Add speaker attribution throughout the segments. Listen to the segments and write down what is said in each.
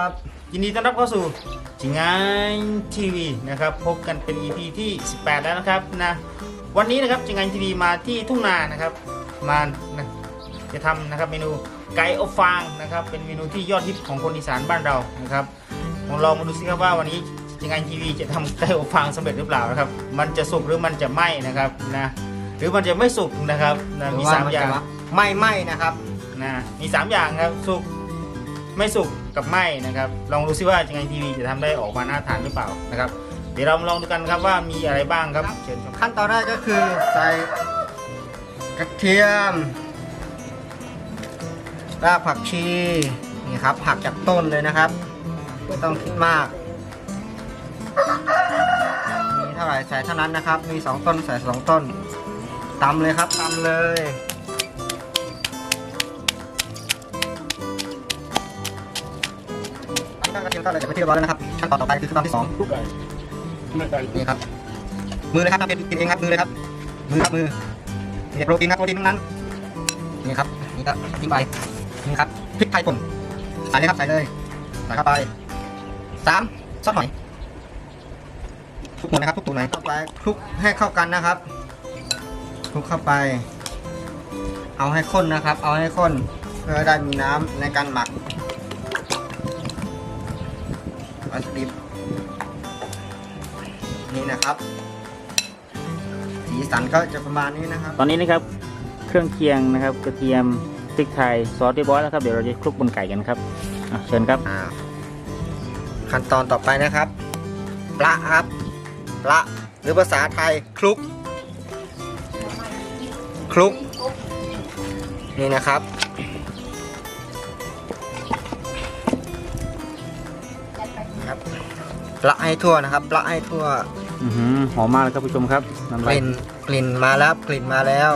Speaker 1: ครับยินดีต้อนรับเข้าสู่จิงงานทีวีนะครับพบกันเป็น EP ที่ 18 แล้วนะครับนะวันนี้นะครับจิงงานทีวีมาที่ทุ่งนานะครับมานะจะทำนะครับเมนูไก่อบฟางนะครับเป็นเมนูที่ยอดฮิตของคนอีสานบ้านเรานะครับลองลองมาดูสิครับว่าวันนี้จิงงานทีวีจะทำไก่อบฟางสำเร็จหรือเปล่านะครับมันจะสุกหรือมันจะไหม้นะครับนะหรือมันจะไม่สุกนะครับนะมีสามอย่าง
Speaker 2: ไม่ไหม้นะครับ
Speaker 1: นะมี3อย่างครับสุก ไม่สุกกับไหมนะครับ ลองดูซิว่าจังไงทีวีจะทำได้ออกมาน่าทานหรือเปล่านะครับ เดี๋ยวเรามาลองดูกันครับว่ามีอะไรบ้างครับเชิญชม
Speaker 2: ขั้นตอนแรกก็คือใส่กระเทียมรากผักชีนี่ครับผักจากต้นเลยนะครับไม่ต้องคิดมากมีเท่าไหร่ใส่เท่านั้นนะครับ มีสองต้นใส่สองต้นตำเลยครับตำเลย ตั้งกระเทียมก็เลยจะไปนที่เรียบร้อยแล้วนะครับขั้นตอนต่อไปคือขั้นตอนที่สองนี่ครับมือเลยครับทำเองกินเองครับมือเลยครับมือครับมือนี่โปรตีนครับโปรตีนทั้งนั้นนี่ครับนี่ก็ทิ้งไปนี่ครับพริกไทยป่นใส่เลยครับใส่เลยใส่เข้าไปสามซอสหอยทุกหมดนะครับทุกตัวไหนเข้าไปคลุกให้เข้ากันนะครับคลุกเข้าไป เอาให้ข้นนะครับ เอาให้ข้นเพื่อได้มีน้ำในการหมัก นี่นะครับ สีสันก็จะประมาณนี้นะครับ
Speaker 1: ตอนนี้นะครับเครื่องเคียงนะครับกระเทียมพริกไทยซอสเรียบร้อยแล้วครับเดี๋ยวเราจะคลุกบนไก่กันครับอะเชิญครับ
Speaker 2: อ่าขั้นตอนต่อไปนะครับปลาครับปลาหรือภาษาไทยคลุก คลุก นี่นะครับครับปลาให้ทั่วนะครับปลาให้ทั่ว
Speaker 1: อือหือหอมมากเลยครับผู้ชมครับน้ำ
Speaker 2: ก
Speaker 1: ลาย
Speaker 2: ลิ่นกลิ่นมาแล้วกลิ่นมาแล้ว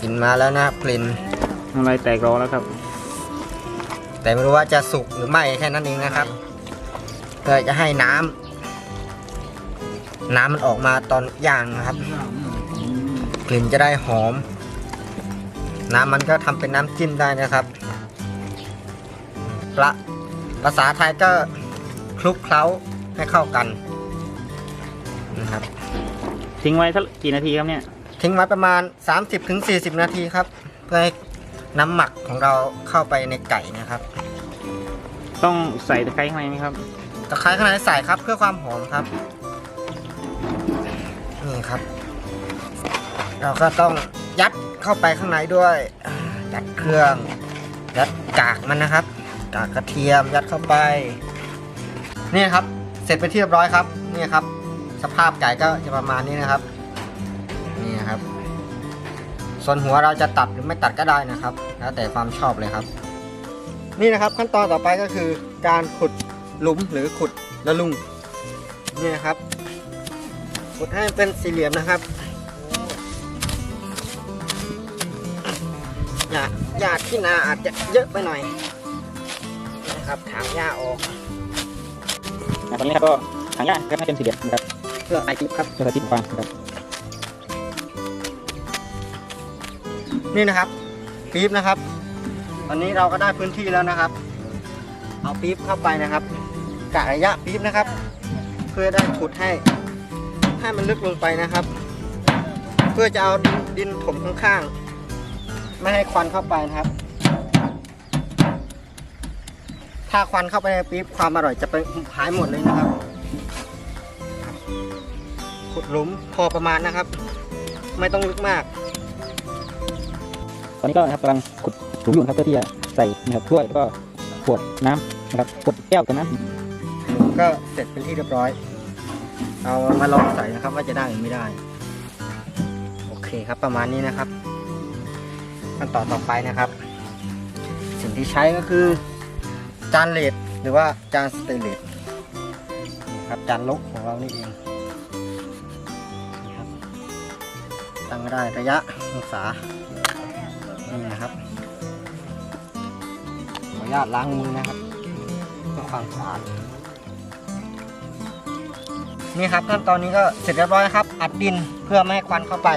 Speaker 2: กลิ่นมาแล้วนะครับกลิ่น
Speaker 1: น้ำลายแตกรอแล้วครับ
Speaker 2: แต่ไม่รู้ว่าจะสุกหรือไม่แค่นั้นเองนะครับเพื่อจะให้น้ำน้ำมันออกมาตอนย่างนะครับ กลิ่นจะได้หอม น้ำมันก็ทำเป็นน้ำจิ้มได้นะครับปลาภาษาไทยก็คลุกเคล้าให้เข้ากัน นะครับ
Speaker 1: ทิ้งไว้สักกี่นาทีครับเนี่ย
Speaker 2: ทิ้งไว้ประมาณ 30-40 นาทีครับเพื่อให้น้ำหมักของเราเข้าไปในไก่นะครับ
Speaker 1: ต้องใส่ตะไคร้ข้างในไหมครับ
Speaker 2: ตะไคร้ข้างในใส่ครับเพื่อความหอมครับ นี่ครับ เราก็ต้องยัดเข้าไปข้างในด้วยอ่ายัดเครื่อง ยัดกากมันนะครับ กากกระเทียมยัดเข้าไป นี่ครับ เสร็จไปนที่เรียบร้อยครับ นี่ครับ สภาพไก่ก็จะประมาณนี้นะครับนี่นะครับ ส่วนหัวเราจะตัดหรือไม่ตัดก็ได้นะครับ แล้วแต่ความชอบเลยครับ นี่นะครับขั้นตอนต่อไปก็คือ การขุดหลุมหรือขุดละลุงนี่นะครับขุดให้เป็นสี่เหลี่ยมนะครับหญ้าหญ้าที่นาอาจจะเยอะไปหน่อยนะครับถางหญ้าออก
Speaker 1: ตอนนี้ครับก็ถังย่างครับให้เป็นสี่เหลี่ยมนะครับ
Speaker 2: พื่อไอทิพครับ
Speaker 1: เพื่อทิศฟางนะครับ
Speaker 2: นี่นะครับปี๊บนะครับ ตอนนี้เราก็ได้พื้นที่แล้วนะครับ เอาปี๊บเข้าไปนะครับกะระยะปี๊บนะครับ เพื่อได้ขุดให้ ให้มันลึกลงไปนะครับ เพื่อจะเอาดินดินถมข้างๆ ไม่ให้ควันเข้าไปนะครับ ถ้าควันเข้าไปในปี๊บความอร่อยจะไปหายหมดเลยนะครับ ขุดหลุมพอประมาณนะครับ ไม่ต้องลึกมาก
Speaker 1: ตอนนี้ก็นะครับกำลังขุดหลุมอยู่นะครับเพื่อที่จะใส่นะครับถ้วยแล้วก็ขวดน้ำนะครับขวดแก้วกับน้ำ
Speaker 2: ก็เสร็จเป็นที่เรียบร้อย เอามาลองใส่นะครับว่าจะได้หรือไม่ได้ โอเคครับประมาณนี้นะครับขั้นตอนต่อไปนะครับ สิ่งที่ใช้ก็คือ จานเลดหรือว่าจานสเตนเลสนี่ครับจานลกของเรานี่เอง ตั้งได้ระยะองศานี่นะครับขออนุญาตล้างมือนะครับเพื่อความสะอาดนี่ครับขั้นตอนนี้ก็เสร็จเรียบร้อยครับ อัดดินเพื่อไม่ให้ควันเข้าไป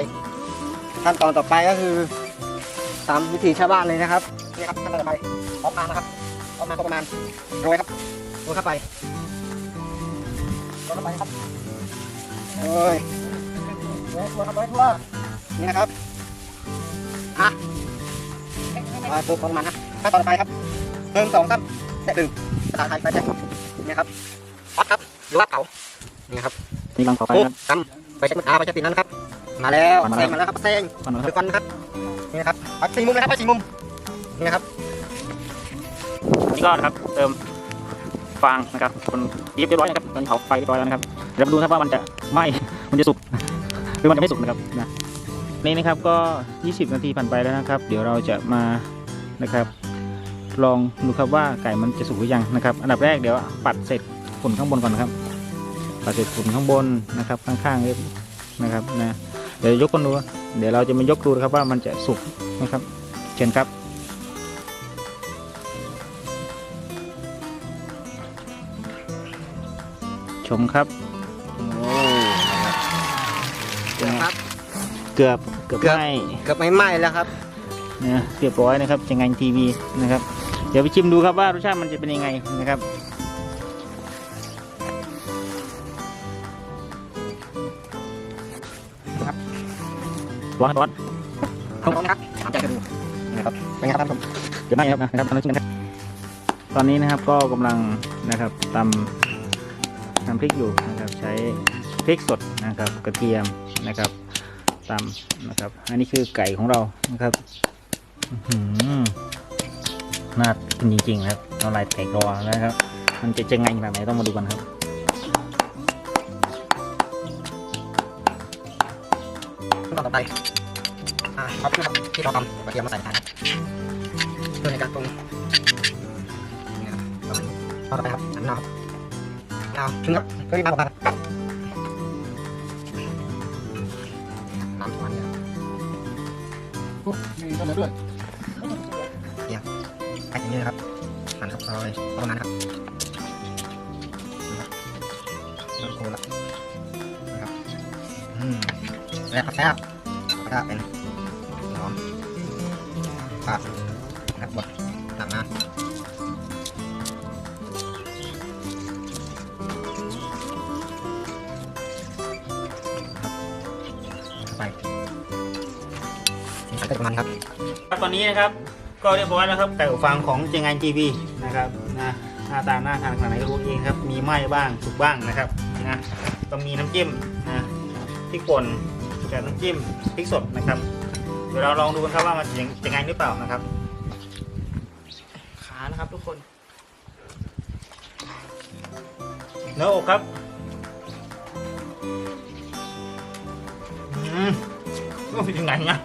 Speaker 2: ขั้นตอนต่อไปก็คือตามวิธีชาวบ้านเลยนะครับนี่ครับขั้นตอนต่อไปพร้อมมานะครับออกมาประมาณโรยครับโรยเข้าไปโรยเข้าไปครับโรยโรยโรยเข้าไปทั่ว นี่นะครับอะมาตัวประมาณนะขั้นตอนต่อไปครับหนึ่งสองสามแตะดึงภาษาไทยไปแตะนี่ครับพัดครับหรือว่าเก๋านี่ครับ
Speaker 1: นี่กำลังต่อไป
Speaker 2: ปุ๊บ
Speaker 1: ครับ
Speaker 2: ตำไปเช็ดมืออาไปเช็ดตีนนั้นครับ มาแล้ว
Speaker 1: มา
Speaker 2: เซ็
Speaker 1: แล้ว
Speaker 2: งมาแล้วครับเซ็ง
Speaker 1: ก่อนนะค
Speaker 2: คื
Speaker 1: รับ
Speaker 2: อควันนะครับนี่นะครับปัดสี่มุมนะครับปัดสี่มุมนี่นะครับ
Speaker 1: นี่ก็นะครับเติมฟางนะครับบนยิบเรียบร้อยนะครับตอนนี้เผาไฟเรียบร้อยแล้วนะครับเดี๋ยวมาดูนะครับว่ามันจะไหมมันจะสุกหรือมันจะไม่สุกนะครับนะ นี่นะครับก็ 20 นาทีผ่านไปแล้วนะครับ เดี๋ยวเราจะมานะครับ ลองดูครับว่าไก่มันจะสุกหรือยังนะครับ อันดับแรกเดี๋ยวปัดเศษฝุ่นข้างบนก่อนนะครับ ปัดเศษฝุ่นข้างบนนะครับ ข้างๆเล็บนะครับนะเดี๋ยวยกกันดูเดี๋ยวเราจะมายกดูนะครับว่ามันจะสุกนะครับเชิญครับชมครับ เกือบเกือบ
Speaker 2: เกือบ
Speaker 1: ไหม
Speaker 2: เกือบไม่ไหม้แล้วครับ
Speaker 1: นะเรียบร้อยนะครับจังงันทีวีนะครับ เดี๋ยวไปชิมดูครับว่ารสชาติมันจะเป็นยังไงนะครับ
Speaker 2: ครับ
Speaker 1: ร้อนร้อน
Speaker 2: ตรงนะครับทำใจกันดูนะครับเป็นไงครับท่านผู้ชม
Speaker 1: เดี๋ยวไหมครับนะครับตอนนี้นะครับตอนนี้นะครับก็กำลังนะครับตำตำพริกอยู่นะครับใช้พริกสดนะครับกระเทียมนะครับ ตำนะครับ อันนี้คือไก่ของเรานะครับหือน่ากินจริงๆนะครับน้ำลายแตกรอนะครับ มันจะจะไงขนาดไหนต้องมาดูกันครับ
Speaker 2: ขั้นตอนต่อไปอ่าเอาเครื่องที่เราทำกระเทียมมาใส่กันเพื่อในการปรุงนี่ครับประมาณนี้ต่อไปครับอันนอกเอาถึงครับเพื่อที่มาบอกกันน้ ใส่อย่างนี้นะครับหั่นครับซอยประมาณนั้นครับนะครับแล้วโคละนะครับอืมแซ่บครับแซ่บแล้วก็เป็นหอมผัดนะครับบดตักมาไป สีสันก็ประมาณนี้ครับ
Speaker 3: ครับตอนนี้นะครับก็เรียบร้อยแล้วครับไก่อบฟางของเจงไงทีวีนะครับนะหน้าตาหน้าทานขนาดไหนก็รู้เองครับ มีไหม้บ้างสุกบ้างนะครับนะก็มีน้ำจิ้มนะพริกป่นกับน้ำจิ้มพริกสดนะครับ เดี๋ยวเราลองดูกันครับว่ามันจะจะไงหรือเปล่านะครับ ขานะครับทุกคนเนื้ออกครับอืมก็เป็นยังไงนะ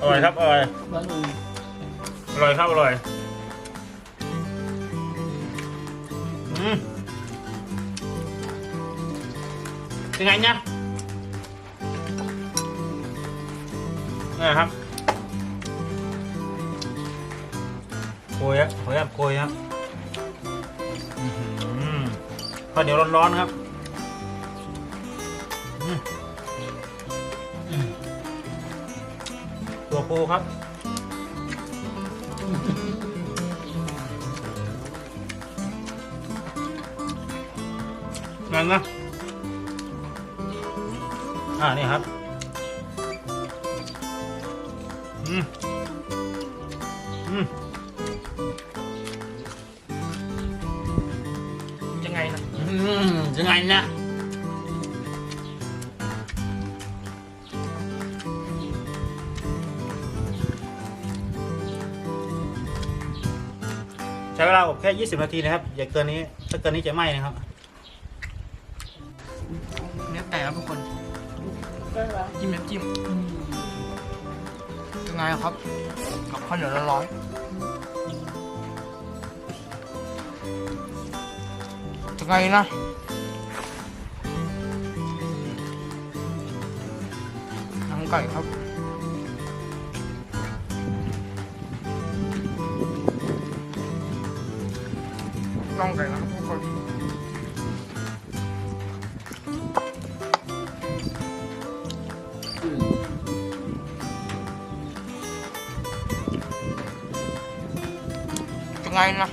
Speaker 3: อร่อยครับอร่อยอร่อยครับอร่อยอืมเป็นไงเนี่ยนี่ครับโกยอะโกยอะโกยอะอื้อหือข้าวเหนียวร้อนๆครับ ตัวปูครับงั้นนะ อ่า นี่ครับ อืม อืม ยังไงนะ อืม ยังไงนะ ช้เวลาอบแค่ 20 นาทีนะครับ อย่าเกินนี้ ถ้าเกินนี้จะไหม้นะครับ
Speaker 4: เนื้อไก่ครับทุกคนจิ้มน้ำจิ้มยังไงครับ กับข้าวเหนียวร้อนๆยังไงนะหนังไก่ครับ trong này nó không có gì ngày nào